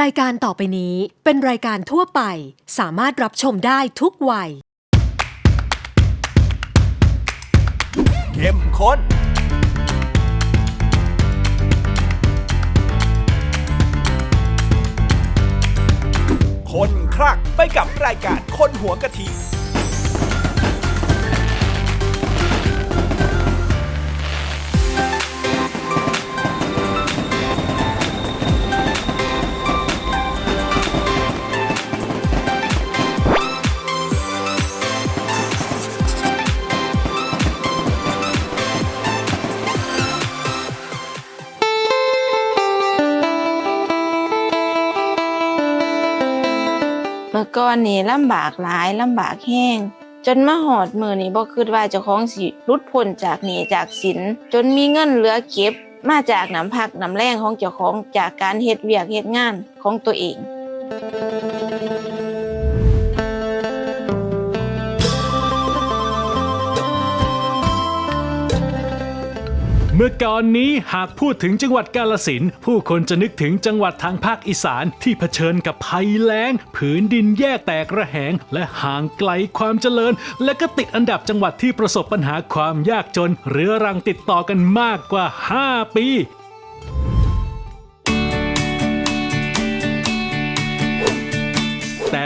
รายการต่อไปนี้เป็นรายการทั่วไป สามารถรับชมได้ทุกวัย เข้มข้น คนคลักไปกับรายการคนหัวกะทิ มื่อก่อนนี่ลำบากหลายลำบากแห้ง จนมาหอดมือนี่บ่คิดว่าเจ้าของสิรุดพ้นจากหนี้จากสิน จนมีเงินเหลือเก็บ มาจากน้ำพักน้ำแรงของเจ้าของจากการเฮ็ดเวียกเฮ็ดงานของตัวเอง เมื่อก่อนนี้หากพูดถึงจังหวัดกาลสินผู้คนจะนึกถึงจังหวัดทางภาคอีสานที่เผชิญกับภัยแล้ง ผืนดินแยกแตกระแหง และห่างไกลความเจริญ และก็ติดอันดับจังหวัดที่ประสบปัญหาความยากจนเรื้อรังติดต่อกันมากกว่า 5 ปี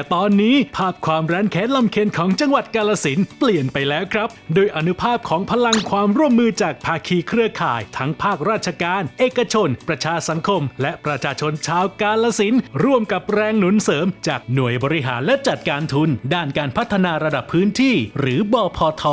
ต่ตอนนี้ภาพความแร้นแค้นลำเค็นของจังหวัดกาลสินเปลี่ยนไปแล้วครับ โดยอนุภาพของพลังความร่วมมือจากภาคีเครือข่าย ทั้งภาคราชการ เอกชน ประชาสังคม และประชาชนชาวกาลสินร่วมกับแรงหนุนเสริม จากหน่วยบริหารและจัดการทุน ด้านการพัฒนาระดับพื้นที่ หรือบพท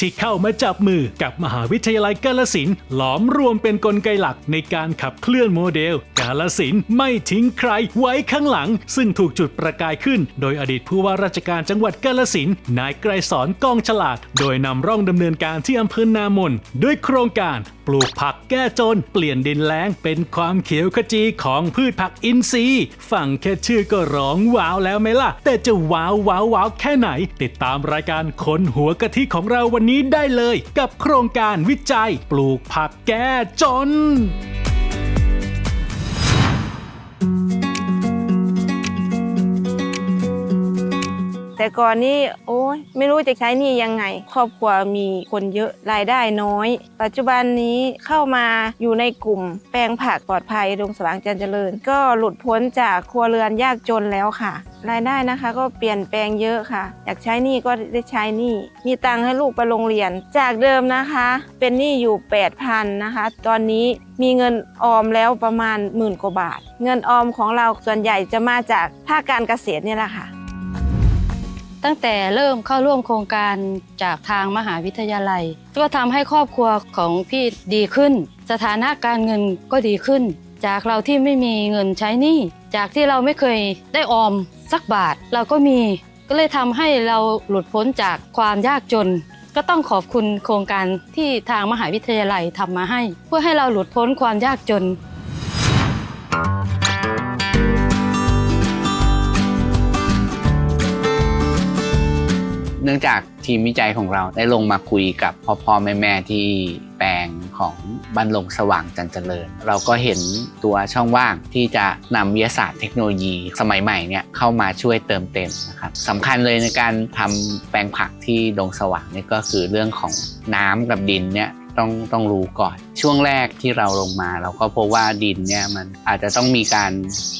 ที่เข้ามาจับมือกับมหาวิทยาลัยกาลสินหลอมรวมเป็นนกลไกหลักในการขับเคลื่อนโมเดล กาลสินไม่ทิ้งใครไว้ข้างหลัง ซึ่งถูกจุดประกายขึ้น โดยอดีตผู้ว่าราชการจังหวัดกาลสินนายไกรสอนกองฉลาด โดยนำร่องดำเนินการที่อำเภอนามนด้วยโครงการปลูกผักแก้จน เปลี่ยนดินแล้งเป็นความเขียวขจีของพืชผักอินทรีย์ฟังแค่ชื่อก็ร้องว้าวแล้วไหมล่ะ แต่จะว้าวว้าวว้าวแค่ไหน ติดตามรายการคนหัวกะทิของเราวันนี้ได้เลย กับโครงการวิจัยปลูกผักแก้จน แต่ก่อนนี้โอ้ยไม่รู้จะใช้หนี้ยังไง ครอบครัวมีคนเยอะรายได้น้อย ปัจจุบันนี้เข้ามาอยู่ในกลุ่ม แปลงผักปลอดภัยดงสว่างจันทร์เจริญ ก็หลุดพ้นจากครัวเรือนยากจนแล้วค่ะ รายได้นะคะ ก็เปลี่ยนแปลงเยอะค่ะ อยากใช้หนี้ก็ได้ใช้หนี้มีตังค์ให้ลูกไปโรงเรียน จากเดิมนะคะ เป็นหนี้อยู่ 8,000นะคะ ตอนนี้มีเงินออมแล้วประมาณหมื่นกว่าบาท เงินออมของเราส่วนใหญ่จะมาจากภาคการเกษตรนี่แหละค่ะ ตั้งแต่เริ่มเข้าร่วมโครงการจากทางมหาวิทยาลัย ก็ทำให้ครอบครัวของพี่ดีขึ้น สถานะการเงินก็ดีขึ้น จากเราที่ไม่มีเงินใช้หนี้จากที่เราไม่เคยได้ออมสักบาทเราก็มี ก็เลยทำให้เราหลุดพ้นจากความยากจน ก็ต้องขอบคุณโครงการที่ทางมหาวิทยาลัยทำมาให้ เพื่อให้เราหลุดพ้นความยากจน เนื่องจากทีมวิจัยของเราได้ลงมาคุยกับพ่อพ่อแม่แม่ที่แปลงของบ้านลงสว่างจันเจริญ เราก็เห็นตัวช่องว่างที่จะนำวิทยาศาสตร์เทคโนโลยีสมัยใหม่เนี่ยเข้ามาช่วยเติมเต็มนะครับสำคัญเลยในการทำแปลงผักที่ดงสว่างเนี่ยก็คือเรื่องของน้ำกับดินเนี่ย ต้องต้องรู้ก่อน ช่วงแรกที่เราลงมา เราก็พบว่าดินเนี่ยมันอาจจะต้องมีการ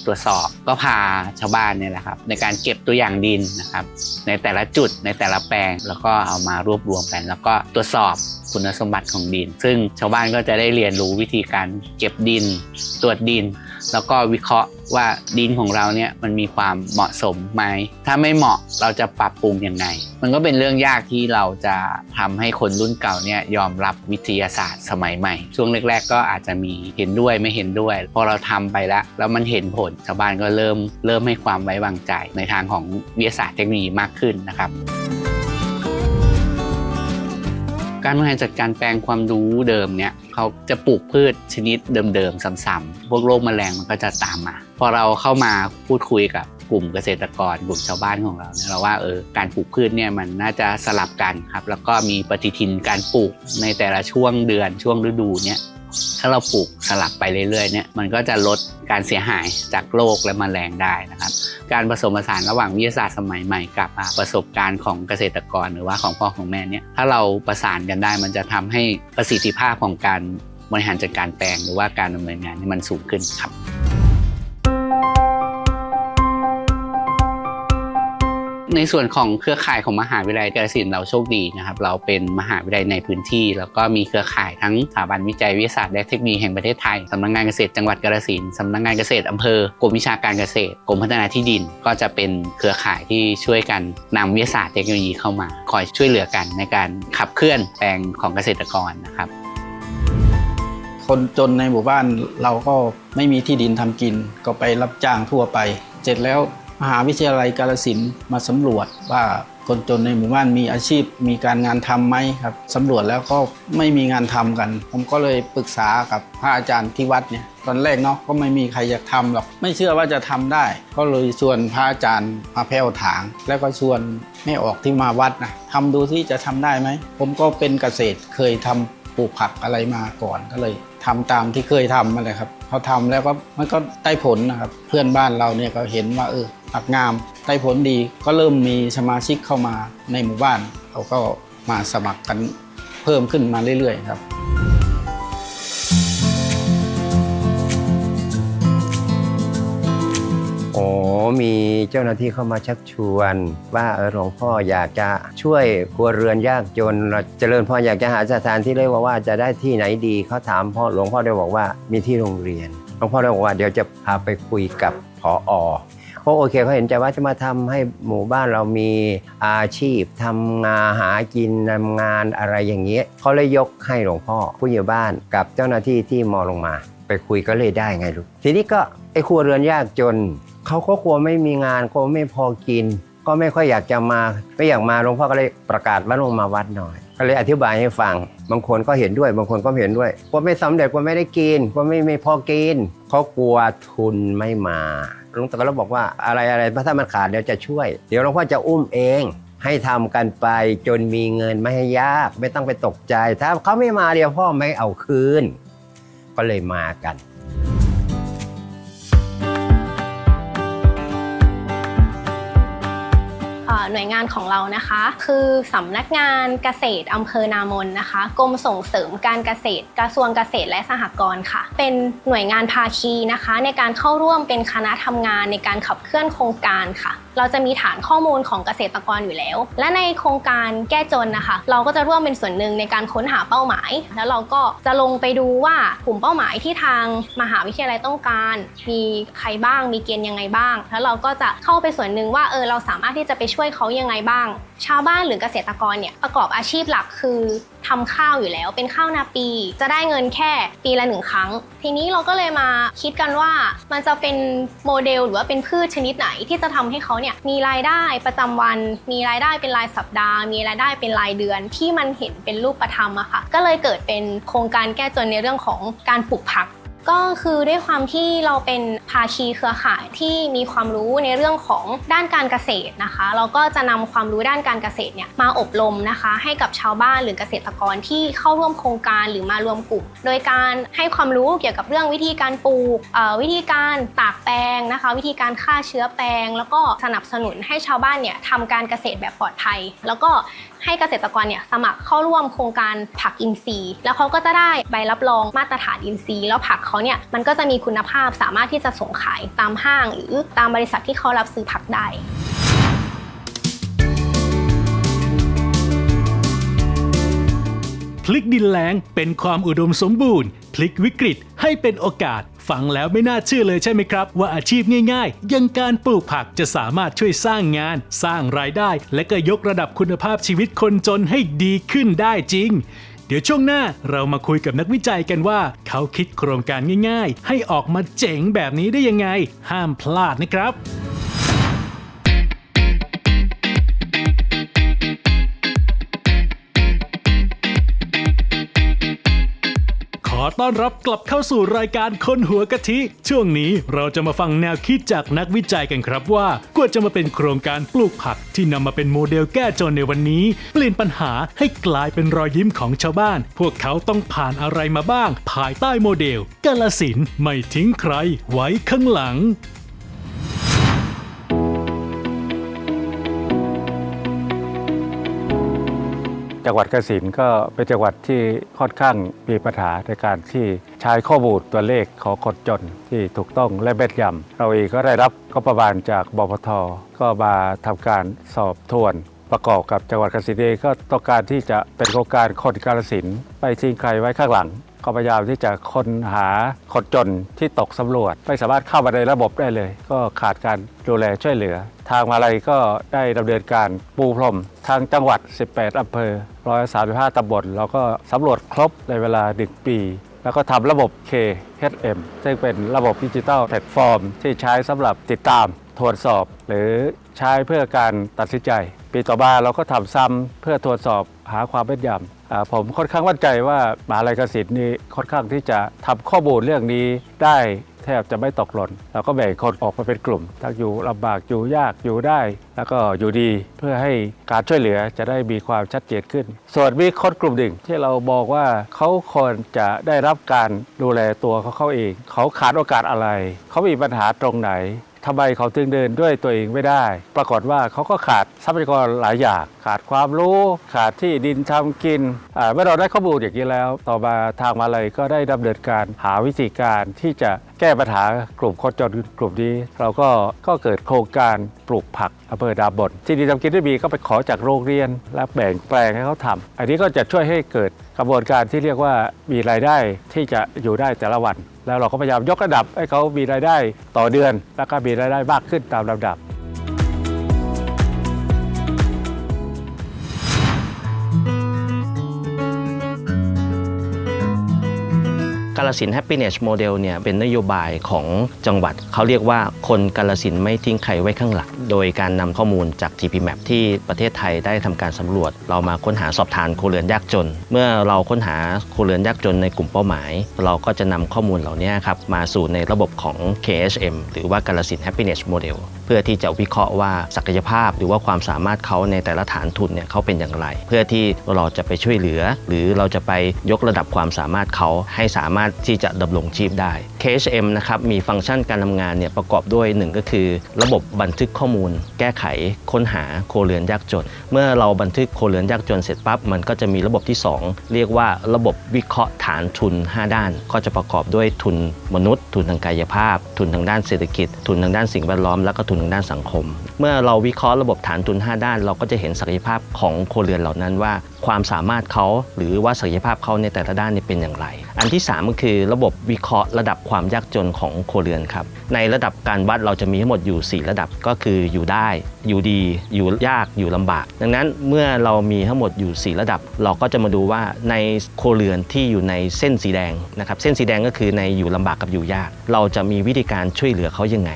ตรวจสอบก็พาชาวบ้านเนี่ยแหละครับ ในการเก็บตัวอย่างดินนะครับ ในแต่ละจุดในแต่ละแปลงแล้วก็เอามารวบรวมกัน แล้วก็ตรวจสอบคุณสมบัติของดิน ซึ่งชาวบ้านก็จะได้เรียนรู้วิธีการเก็บดิน ตรวจดิน แล้วก็วิเคราะห์ว่าดินของเราเนี่ยมันมีความเหมาะสมไหม ถ้าไม่เหมาะเราจะปรับปรุงยังไง มันก็เป็นเรื่องยากที่เราจะทำให้คนรุ่นเก่าเนี่ยยอมรับวิทยาศาสตร์สมัยใหม่ ช่วงแรก ๆ ก็อาจจะมีเห็นด้วยไม่เห็นด้วย พอเราทำไปแล้วแล้วมันเห็นผลชาวบ้านก็เริ่มเริ่มให้ความไว้วางใจในทางของวิทยาศาสตร์เทคโนโลยีมากขึ้นนะครับ การบริหารจัดการแปลงความรู้เดิมเนี่ยเขาจะปลูกพืชชนิดเดิมๆซ้ำๆพวกโรคแมลงมันก็จะตามมา พอเราเข้ามาพูดคุยกับกลุ่มเกษตรกรกลุ่มชาวบ้านของเราเนี่ยเราว่าเออการปลูกพืชเนี่ยมันน่าจะสลับกันครับแล้วก็มีปฏิทินการปลูกในแต่ละช่วงเดือนช่วงฤดูเนี่ย ถ้าเราปลูกสลับไปเรื่อยๆเนี่ยมันก็จะลดการเสียหายจากโรคและแมลงได้นะครับ การผสมผสานระหว่างวิทยาศาสตร์สมัยใหม่กับประสบการณ์ของเกษตรกรหรือว่าของพ่อของแม่เนี่ยถ้าเราประสานกันได้ มันจะทำให้ประสิทธิภาพของการบริหารจัดการแปลงหรือว่าการดำเนินงานนี่มันสูงขึ้นครับ ในส่วนของเครือข่ายของมหาวิทยาลัยกาฬสินเราโชคดีนะครับ เราเป็นมหาวิทยาลัยในพื้นที่ แล้วก็มีเครือข่ายทั้งสถาบันวิจัยวิทยาศาสตร์และเทคโนโลยีแห่งประเทศไทยสำนักงานเกษตรจังหวัดกาฬสินสำนักงานเกษตรอำเภอกรมวิชาการเกษตรกรมพัฒนาที่ดิน ก็จะเป็นเครือข่ายที่ช่วยกันนำวิทยาศาสตร์เทคโนโลยีเข้ามาคอยช่วยเหลือกันในการขับเคลื่อนแปลงของเกษตรกรนะครับคนจนในหมู่บ้านเราก็ไม่มีที่ดินทำกิน ก็ไปรับจ้างทั่วไป เสร็จแล้ว มหาวิทยาลัยกาฬสินมาสำรวจว่าคนจนในหมู่บ้านมีอาชีพมีการงานทำไหมครับสำรวจแล้วก็ไม่มีงานทำกัน ผมก็เลยปรึกษากับพระอาจารย์ที่วัดเนี่ยตอนแรกเนาะก็ไม่มีใครอยากทำหรอกไม่เชื่อว่าจะทำได้ ก็เลยชวนพระอาจารย์มาแผ่วถาง แล้วก็ชวนแม่ออกที่มาวัดนะทำดูที่จะทำได้ไหมผมก็เป็นเกษตรเคยทำปลูกผักอะไรมาก่อนก็เลยทำตามที่เคยทำมาเลยครับพอทำแล้วก็มันก็ได้ผลนะครับ เพื่อนบ้านเราเนี่ยก็เห็นว่าเออ ผักงามได้ผลดีก็เริ่มมีสมาชิกเข้ามาในหมู่บ้านเขาก็มาสมัครกันเพิ่มขึ้นมาเรื่อยๆครับโอ้มีเจ้าหน้าที่เข้ามาชักชวน ว่าเออหลวงพ่ออยากจะช่วยครัวเรือนยากจนเราเจริญพรอยากจะหาสถานที่เลยว่าว่าจะได้ที่ไหนดีเขาถามพ่อหลวงพ่อได้บอกว่ามีที่โรงเรียนหลวงพ่อได้บอกว่าเดี๋ยวจะพาไปคุยกับผอ เขาโอเคเขาเห็นใจว่าจะมาทำให้หมู่บ้านเรามีอาชีพทำงานหากินทำงานอะไรอย่างเงี้ยเขาเลยยกให้หลวงพ่อผู้ใหญ่บ้านกับเจ้าหน้าที่ที่มอลงมา ไปคุยก็เลยได้ไงลูกทีนี้ก็ไอ้ครัวเรือนยากจนเขาก็กลัวไม่มีงานกลัวไม่พอกิน ก็ไม่ค่อยอยากจะมาไม่อยากมาหลวงพ่อก็เลยประกาศว่าลงมาวัดหน่อยก็เลยอธิบายให้ฟัง บางคนก็เห็นด้วย บางคนก็เห็นด้วยกลัวไม่สำเร็จกลัวไม่ได้กินกลัวไม่ไม่พอกินเขากลัวทุนไม่มา หลวงตาก็เลยบอกว่าอะไรอะไรถ้ามันขาดเดี๋ยวจะช่วย เดี๋ยวหลวงพ่อจะอุ้มเอง ให้ทำกันไปจนมีเงินไม่ให้ยาก ไม่ต้องไปตกใจ ถ้าเขาไม่มาเดี๋ยวพ่อไม่เอาคืน ก็เลยมากัน หน่วยงานของเรานะคะ คือสำนักงานเกษตรอำเภอนามนนะคะ กรมส่งเสริมการเกษตร กระทรวงเกษตรและสหกรณ์ค่ะ เป็นหน่วยงานภาคีนะคะ ในการเข้าร่วมเป็นคณะทำงานในการขับเคลื่อนโครงการค่ะ เราจะมีฐานข้อมูลของเกษตรกรอยู่แล้ว และในโครงการแก้จนนะคะ เราก็จะร่วมเป็นส่วนหนึ่งในการค้นหาเป้าหมาย แล้วเราก็จะลงไปดูว่ากลุ่มเป้าหมายที่ทางมหาวิทยาลัยต้องการ มีใครบ้างมีเกณฑ์ยังไงบ้าง แล้วเราก็จะเข้าไปส่วนหนึ่งว่าเออเราสามารถที่จะไปช่วยเขายังไงบ้างชาวบ้านหรือเกษตรกรเนี่ยประกอบอาชีพหลักคือทำข้าวอยู่แล้ว เป็นข้าวนาปี จะได้เงินแค่ปีละหนึ่งครั้ง ทีนี้เราก็เลยมาคิดกันว่ามันจะเป็นโมเดลหรือว่าเป็นพืชชนิดไหนที่จะทำให้เขาเนี่ยมีรายได้ประจำวัน มีรายได้เป็นรายสัปดาห์ มีรายได้เป็นรายเดือนที่มันเห็นเป็นรูปธรรมอะค่ะก็เลยเกิดเป็นโครงการแก้จนในเรื่องของการปลูกผัก ก็คือด้วยความที่เราเป็นภาคีเครือข่ายที่มีความรู้ในเรื่องของด้านการเกษตรนะคะ เราก็จะนำความรู้ด้านการเกษตรเนี่ยมาอบรมนะคะ ให้กับชาวบ้านหรือเกษตรกรที่เข้าร่วมโครงการหรือมารวมกลุ่ม โดยการให้ความรู้เกี่ยวกับเรื่องวิธีการปลูกวิธีการตากแปลงนะคะ วิธีการฆ่าเชื้อแปลง แล้วก็สนับสนุนให้ชาวบ้านเนี่ยทำการเกษตรแบบปลอดภัย แล้วก็ ให้เกษตรกรเนี่ยสมัครเข้าร่วมโครงการผักอินทรีย์ แล้วเขาก็จะได้ใบรับรองมาตรฐานอินทรีย์ แล้วผักเขาเนี่ยมันก็จะมีคุณภาพสามารถที่จะส่งขายตามห้าง หรือตามบริษัทที่เขารับซื้อผักได้พลิกดินแล้งเป็นความอุดมสมบูรณ์ พลิกวิกฤตให้เป็นโอกาส ฟังแล้วไม่น่าเชื่อเลยใช่ไหมครับ ว่าอาชีพง่ายๆอยังการปลูกผักจะสามารถช่วยสร้างงาน สร้างรายได้ และก็ยกระดับคุณภาพชีวิตคนจนให้ดีขึ้นได้จริงเดี๋ยวช่วงหน้าเรามาคุยกับนักวิจัยกันว่า เขาคิดโครงการง่ายๆ ให้ออกมาเจ๋งแบบนี้ได้ยังไง ห้ามพลาดนะครับ อต้อนรับกลับเข้าสู่รายการคนหัวกะทิ ช่วงนี้เราจะมาฟังแนวคิดจากนักวิจัยกันครับว่ากว่าจะมาเป็นโครงการปลูกผักที่นำมาเป็นโมเดลแก้จนในวันนี้ เปลี่ยนปัญหาให้กลายเป็นรอยยิ้มของชาวบ้าน พวกเขาต้องผ่านอะไรมาบ้าง ภายใต้โมเดลกาลสินไม่ทิ้งใครไว้ข้างหลัง จังหวัดกสินก็เป็นจังหวัดที่ค่อนข้างมีปัญหาในการที่ใช้ข้อมูลตัวเลขของคนจนที่ถูกต้องและแม่นยำเราเองก็ได้รับก็ประมาณจากบพทก็มาทำการสอบทวนประกอบกับจังหวัดกสินเองก็ต้องการที่จะเป็นโครงการคนกาลสินไปทิ้งใครไว้ข้างหลัง ก็พยายามที่จะค้นหาคนจนที่ตกสำรวจ ไม่สามารถเข้ามาในระบบได้เลย ก็ขาดการดูแลช่วยเหลือ ทางมาลัยก็ได้ดำเนินการปูพรมทางจังหวัด 18อำเภอ 135ตำบลแล้วก็สำรวจครบในเวลา 1 ปี แล้วก็ทำระบบ KHM ซึ่งเป็นระบบดิจิทัลแพลตฟอร์ม ที่ใช้สำหรับติดตามตรวจสอบ หรือใช้เพื่อการตัดสินใจ ปีต่อมาเราก็ทำซ้ำเพื่อตรวจสอบหาความแม่นยำ ผมค่อนข้างมั่นใจว่ามหาลัยเกษตรนี้ค่อนข้างที่จะทำข้อมูลเรื่องนี้ได้แทบจะไม่ตกหล่นเราก็แบ่งคนออกมาเป็นกลุ่มทั้งอยู่ลำบากอยู่ยากอยู่ได้ แล้วก็อยู่ดีเพื่อให้การช่วยเหลือจะได้มีความชัดเจนขึ้น ส่วนมีคนกลุ่มหนึ่งที่เราบอกว่าเขาควรจะได้รับการดูแลตัวเขาเขาเอง เขาขาดโอกาสอะไร เขามีปัญหาตรงไหน ทำไมเขาถึงเดินด้วยตัวเองไม่ได้ ปรากฏว่าเขาก็ขาดทรัพยากรหลายอย่าง ขาดความรู้ขาดที่ดินทำกินอ่าเมื่อเราได้ข้อมูลอย่างนี้แล้ว ต่อมาทางมาเลยก็ได้ดำเนินการหาวิธีการที่จะแก้ปัญหากลุ่มคนจนกลุ่มนี้ เราก็ก็เกิดโครงการปลูกผักอำเภอดาบนที่ดินทำกินได้มีก็ไปขอจากโรงเรียน และแบ่งแปลงให้เขาทำอันนี้ก็จะช่วยให้เกิดกระบวนการที่เรียกว่ามีรายได้ที่จะอยู่ได้แต่ละวัน แล้วเราก็พยายามยกระดับให้เขามีรายได้ต่อเดือน แล้วก็มีรายได้มากขึ้นตามลำดับ กาลสินแฮปปี้เนสโมเดลเนี่ยเป็นนโยบายของจังหวัด เขาเรียกว่าคนกาลสินไม่ทิ้งใครไว้ข้างหลังโดยการนำข้อมูลจาก GP Map ที่ประเทศไทยได้ทำการสำรวจ เรามาค้นหาสอบทานครัวเรือนยากจน เมื่อเราค้นหาครัวเรือนยากจนในกลุ่มเป้าหมาย เราก็จะนำข้อมูลเหล่านี้ครับมาสู่ในระบบของ KHM หรือว่ากาลสินแฮปปี้เนสโมเดล เพื่อที่จะวิเคราะห์ว่าศักยภาพ หรือว่าความสามารถเขาในแต่ละฐานทุนเนี่ยเขาเป็นอย่างไร เพื่อที่เราจะไปช่วยเหลือ หรือเราจะไปยกระดับความสามารถเขาให้สามารถที่จะดำรงชีพได้ KHM นะครับมีฟังก์ชันการทำงานเนี่ยประกอบด้วยหนึ่งก็คือ ระบบบันทึกข้อมูล แก้ไข ค้นหาโครเรือนยากจน เมื่อเราบันทึกโครเรือนยากจนเสร็จปั๊บมันก็จะมีระบบที่ 2 เรียกว่าระบบวิเคราะห์ฐานทุน 5 ด้าน ก็จะประกอบด้วยทุนมนุษย์ ทุนทางกายภาพ ทุนทางด้านเศรษฐกิจ ทุนทางด้านสิ่งแวดล้อมและก็ทุนทางด้านสังคม เมื่อเราวิเคราะห์ระบบฐานทุน 5 ด้าน เราก็จะเห็นศักยภาพของโครเรือนเหล่านั้นว่า ความสามารถเขาหรือว่าศักยภาพเขาในแต่ละด้านเนี่ยเป็นอย่างไร อันที่ 3 ก็คือระบบวิเคราะห์ระดับความยากจนของโครัวเรือนครับในระดับการวัดเราจะมีทั้งหมดอยู่ 4 ระดับก็คืออยู่ได้ อยู่ดี อยู่ยากอยู่ลำบาก ดังนั้นเมื่อเรามีทั้งหมดอยู่ 4 ระดับ เราก็จะมาดูว่าในโครัวเรือนที่อยู่ในเส้นสีแดงนะครับเส้นสีแดงก็คือในอยู่ลำบากกับอยู่ยาก เราจะมีวิธีการช่วยเหลือเขายังไง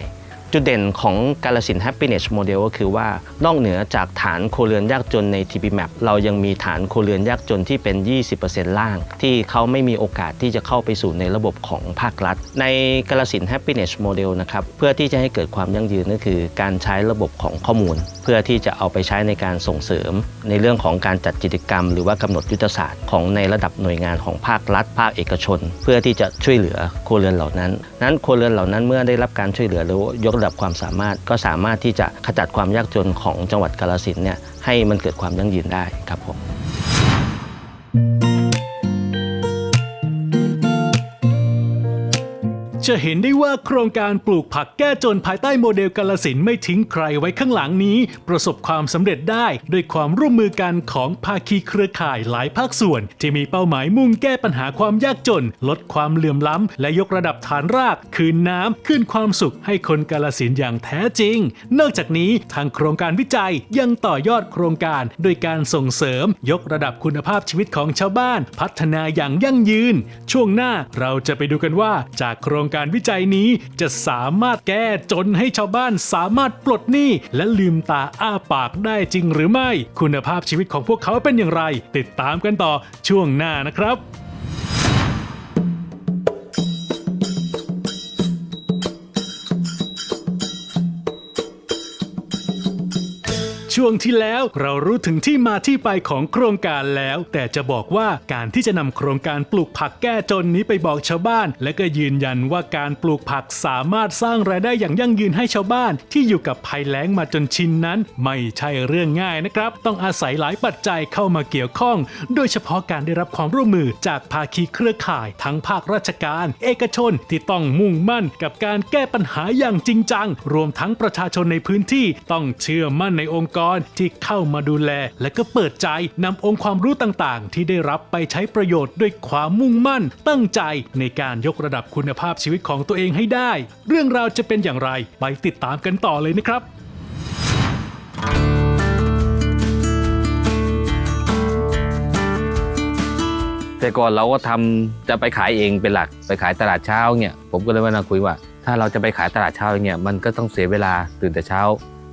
จุดเด่นของกาลสิน Happiness Model ก็คือว่านอกเหนือจากฐานโครเรือนยากจนใน TP Map เรายังมีฐานโครเรือนยากจนที่เป็น 20%ล่าง ที่เขาไม่มีโอกาสที่จะเข้าไปสู่ในระบบของภาครัฐ ในกาลสิน Happiness Model นะครับเพื่อที่จะให้เกิดความยั่งยืนก็คือ การใช้ระบบของข้อมูล เพื่อที่จะเอาไปใช้ในการส่งเสริม ในเรื่องของการจัดกิจกรรม หรือว่ากำหนดยุทธศาสตร์ของในระดับหน่วยงานของภาครัฐ ภาคเอกชน เพื่อที่จะช่วยเหลือโครวเรือนเหล่านั้น นั้นโครวเรือนเหล่านั้นเมื่อได้รับการช่วยเหลือหรือยกระดับความสามารถก็สามารถที่จะขจัดความยากจนของจังหวัดกาลสินเนี่ยให้มันเกิดความยั่งยืนได้ครับผม จะเห็นได้ว่าโครงการปลูกผักแก้จนภายใต้โมเดลกาลสินไม่ทิ้งใครไว้ข้างหลังนี้ ประสบความสำเร็จได้ด้วยความร่วมมือกันของภาคีเครือข่ายหลายภาคส่วน ที่มีเป้าหมายมุ่งแก้ปัญหาความยากจน ลดความเหลื่อมล้ำ และยกระดับฐานราก คืนน้ำคืนความสุขให้คนกาลสินอย่างแท้จริง นอกจากนี้ทางโครงการวิจัยยังต่อยอดโครงการโดยการส่งเสริม ยกระดับคุณภาพชีวิตของชาวบ้าน พัฒนาอย่างยั่งยืน ช่วงหน้าเราจะไปดูกันว่าจากโครงการการวิจัยนี้จะสามารถแก้จนให้ชาวบ้านสามารถปลดหนี้และลืมตาอ้าปากได้จริงหรือไม่ คุณภาพชีวิตของพวกเขาเป็นอย่างไร ติดตามกันต่อช่วงหน้านะครับ ช่วงที่แล้วเรารู้ถึงที่มาที่ไปของโครงการแล้ว แต่จะบอกว่าการที่จะนำโครงการปลูกผักแก้จนนี้ไปบอกชาวบ้าน และก็ยืนยันว่าการปลูกผักสามารถสร้างรายได้อย่างยั่งยืนให้ชาวบ้าน ที่อยู่กับภัยแล้งมาจนชินนั้น ไม่ใช่เรื่องง่ายนะครับ ต้องอาศัยหลายปัจจัยเข้ามาเกี่ยวข้อง โดยเฉพาะการได้รับความร่วมมือจากภาคีเครือข่าย ทั้งภาคราชการ เอกชนที่ต้องมุ่งมั่นกับการแก้ปัญหาอย่างจริงจัง รวมทั้งประชาชนในพื้นที่ต้องเชื่อมั่นในองค์กรที่เข้ามาดูแล และก็เปิดใจนำองค์ความรู้ต่างๆ ที่ได้รับไปใช้ประโยชน์ด้วยความมุ่งมั่น ตั้งใจในการยกระดับคุณภาพชีวิตของตัวเองให้ได้ เรื่องราวจะเป็นอย่างไรไปติดตามกันต่อเลยนะครับแต่ก่อนเราก็ทำจะไปขายเองเป็นหลักไปขายตลาดเช้าเนี่ยผมก็เลยมานั่งคุยว่า ถ้าเราจะไปขายตลาดเช้าเนี่ยมันก็ต้องเสียเวลาตื่นแต่เช้า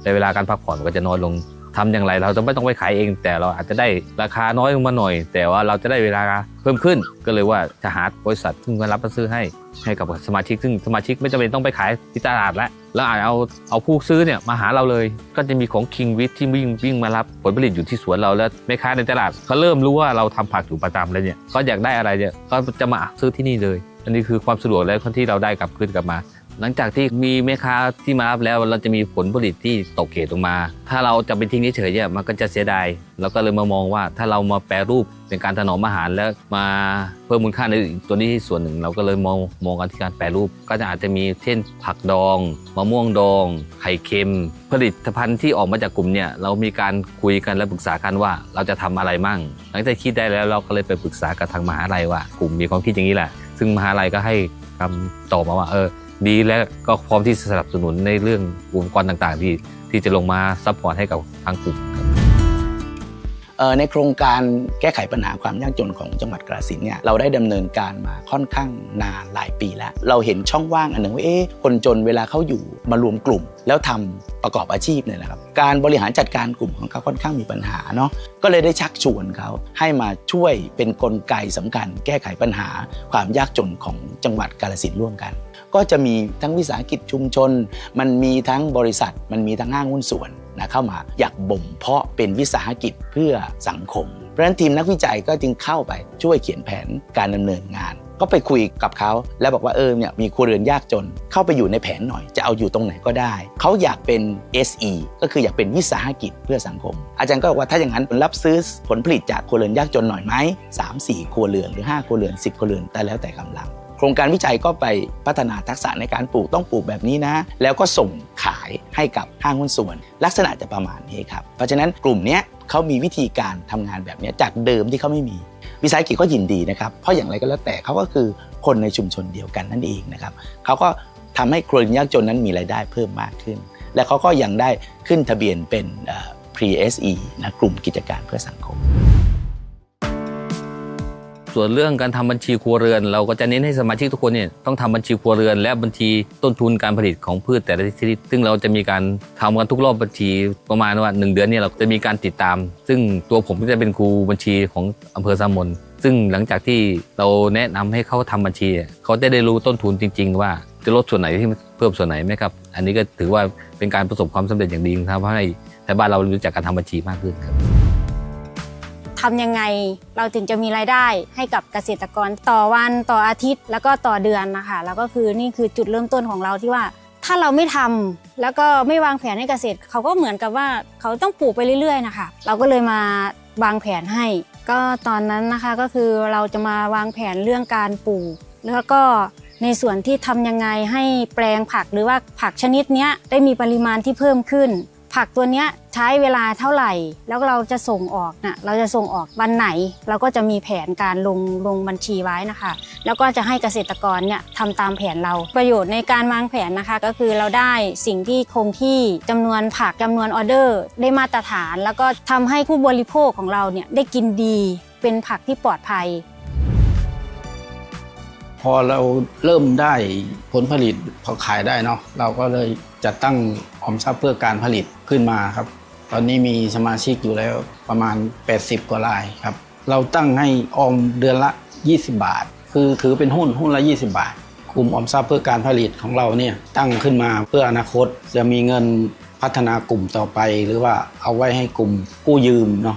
แต่เวลาการพักผ่อนก็จะน้อยลงทำอย่างไร เราจะไม่ต้องไปขายเอง แต่เราอาจจะได้ราคาน้อยลงมาหน่อย แต่ว่าเราจะได้เวลาเพิ่มขึ้น ก็เลยว่าจะหาบริษัทซึ่งมารับมาซื้อให้ให้กับสมาชิก ซึ่งสมาชิกไม่จำเป็นต้องไปขายที่ตลาดแล้วแล้วอาจเอาเอาผู้ซื้อเนี่ยมาหาเราเลย ก็จะมีของคิงวิทที่วิ่งวิ่งมารับผลผลิตอยู่ที่สวนเราแล้วแม่ค้าในตลาดเขาเริ่มรู้ว่าเราทำผักอยู่ประจำแล้วเนี่ยก็อยากได้อะไรเนี่ยก็จะมาซื้อที่นี่เลย อันนี้คือความสะดวกและที่เราได้กลับคืนกลับมา หลังจากที่มีแม่ค้าที่มารับแล้วเราจะมีผลผลิตที่ตกเกตออกมา ถ้าเราจะไปทิ้งเฉยๆเนี่ยมันก็จะเสียดายเราก็เลยมามองว่าถ้าเรามาแปรรูปเป็นการถนอมอาหารแล้วมาเพิ่มมูลค่าในตัวนี้ส่วนหนึ่ง เราก็เลยมองมองกันที่การแปรรูป ก็จะอาจจะมีเช่น ผักดองมะม่วงดอง ไข่เค็ม ผลิตภัณฑ์ที่ออกมาจากกลุ่มเนี่ยเรามีการคุยกันและปรึกษากันว่าเราจะทำอะไรมั่ง หลังจากคิดได้แล้วเราก็เลยไปปรึกษากับทางมหาลัยว่า กลุ่มมีความคิดอย่างนี้แหละ ซึ่งมหาลัยก็ให้คำตอบมาว่าเออ ดีและก็พร้อมที่สนับสนุนในเรื่องอุปกรณ์ต่างๆ ที่ที่จะลงมาซัพพอร์ตให้กับทางกลุ่มในโครงการแก้ไขปัญหาความยากจนของจังหวัดกระสินเนี่ยเราได้ดำเนินการมาค่อนข้างนานหลายปีแล้ว เราเห็นช่องว่างอันหนึ่งว่าเอ๊ะคนจนเวลาเขาอยู่มารวมกลุ่ม แล้วทำประกอบอาชีพเนี่ยนะครับการบริหารจัดการกลุ่มของเขาค่อนข้างมีปัญหาเนาะก็เลยได้ชักชวนเขาให้มาช่วยเป็นกลไกสำคัญ แก้ไขปัญหาความยากจนของจังหวัดกาฬสินร่วมกัน ก็จะมีทั้งวิสาหกิจชุมชน มันมีทั้งบริษัท มันมีทั้งห้างหุ้นส่วนนะเข้ามาอยากบ่มเพาะเป็นวิสาหกิจเพื่อสังคม เพราะฉะนั้นทีมนักวิจัยก็จึงเข้าไปช่วยเขียนแผนการดำเนินงาน ก็ไปคุยกับเขา แล้วบอกว่าเออเนี่ยมีครัวเรือนยากจน เข้าไปอยู่ในแผนหน่อย จะเอาอยู่ตรงไหนก็ได้ เขาอยากเป็น SE ก็คืออยากเป็นวิสาหกิจเพื่อสังคม อาจารย์ก็บอกว่าถ้าอย่างนั้นรับซื้อผลผลิตจากครัวเรือนยากจนหน่อยไหมสามสี่ครัวเรือนหรือห้าครัวเรือนสิบครัวเรือนแต่แล้วแต่กำลัง โครงการวิจัยก็ไปพัฒนาทักษะในการปลูกต้องปลูกแบบนี้นะ แล้วก็ส่งขายให้กับห้างหุ้นส่วน ลักษณะจะประมาณนี้ครับ เพราะฉะนั้นกลุ่มเนี้ยเขามีวิธีการทำงานแบบนี้จากเดิมที่เขาไม่มีวิสาหกิจก็ยินดีนะครับ เพราะอย่างไรก็แล้วแต่เขาก็คือคนในชุมชนเดียวกันนั่นเองนะครับเขาก็ทำให้ครัวเรือนยากจนนั้นมีรายได้เพิ่มมากขึ้น และเขาก็ยังได้ขึ้นทะเบียนเป็น pre-SE นะกลุ่มกิจการเพื่อสังคม ส่วนเรื่องการทำบัญชีครัวเรือน เราก็จะเน้นให้สมาชิกทุกคนเนี่ยต้องทำบัญชีครัวเรือน และบัญชีต้นทุนการผลิตของพืชแต่ละชนิดซึ่งเราจะมีการทำกันทุกรอบบัญชีประมาณว่า1เดือนเนี่ยเราจะมีการติดตาม ซึ่งตัวผมก็จะเป็นครูบัญชีของอำเภอสามมนซึ่งหลังจากที่เราแนะนำให้เขาทำบัญชี เขาจะได้รู้ต้นทุนจริง ๆ ว่าจะลดส่วนไหนที่เพิ่มส่วนไหนไหมครับ อันนี้ก็ถือว่าเป็นการประสบความสำเร็จอย่างดีทำให้ชาวบ้านเรารู้จักการทำบัญชีมากขึ้นครับ ทำยังไง เราถึงจะมีรายได้ให้กับเกษตรกรต่อวันต่ออาทิตย์ แล้วก็ต่อเดือนนะคะแล้วก็คือนี่คือจุดเริ่มต้นของเราที่ว่า ถ้าเราไม่ทำแล้วก็ไม่วางแผนให้เกษตร เขาก็เหมือนกับว่าเขาต้องปลูกไปเรื่อยๆนะคะเราก็เลยมาวางแผนให้ ก็ตอนนั้นนะคะก็คือเราจะมาวางแผนเรื่องการปลูก แล้วก็ในส่วนที่ทำยังไงให้แปลงผักหรือว่าผักชนิดนี้ได้มีปริมาณที่เพิ่มขึ้น ผักตัวเนี้ยใช้เวลาเท่าไหร่ แล้วเราจะส่งออกนะ่ะเราจะส่งออกวันไหน เราก็จะมีแผนการลงลงบัญชีไว้นะคะ แล้วก็จะให้เกษตรกรเนี่ยทำตามแผนเรา ประโยชน์ในการวางแผนนะคะ ก็คือเราได้สิ่งที่คงที่จำนวนผักจำนวนออเดอร์ ได้มาตรฐาน แล้วก็ทำให้ผู้บริโภคของเราเนี่ยได้กินดี เป็นผักที่ปลอดภัยพอเราเริ่มได้ผลผลิตพอขายได้เนาะเราก็เลยจัดตั้งออมทรัพย์เพื่อการผลิตขึ้นมาครับ ตอนนี้มีสมาชิกอยู่แล้วประมาณ 80 กว่ารายครับ เราตั้งให้ออมเดือนละ 20 บาท คือถือเป็นหุ้นหุ้นละ 20 บาท กลุ่มออมทรัพย์เพื่อการผลิตของเราเนี่ยตั้งขึ้นมาเพื่ออนาคตจะมีเงินพัฒนากลุ่มต่อไป หรือว่าเอาไว้ให้กลุ่มกู้ยืมเนาะ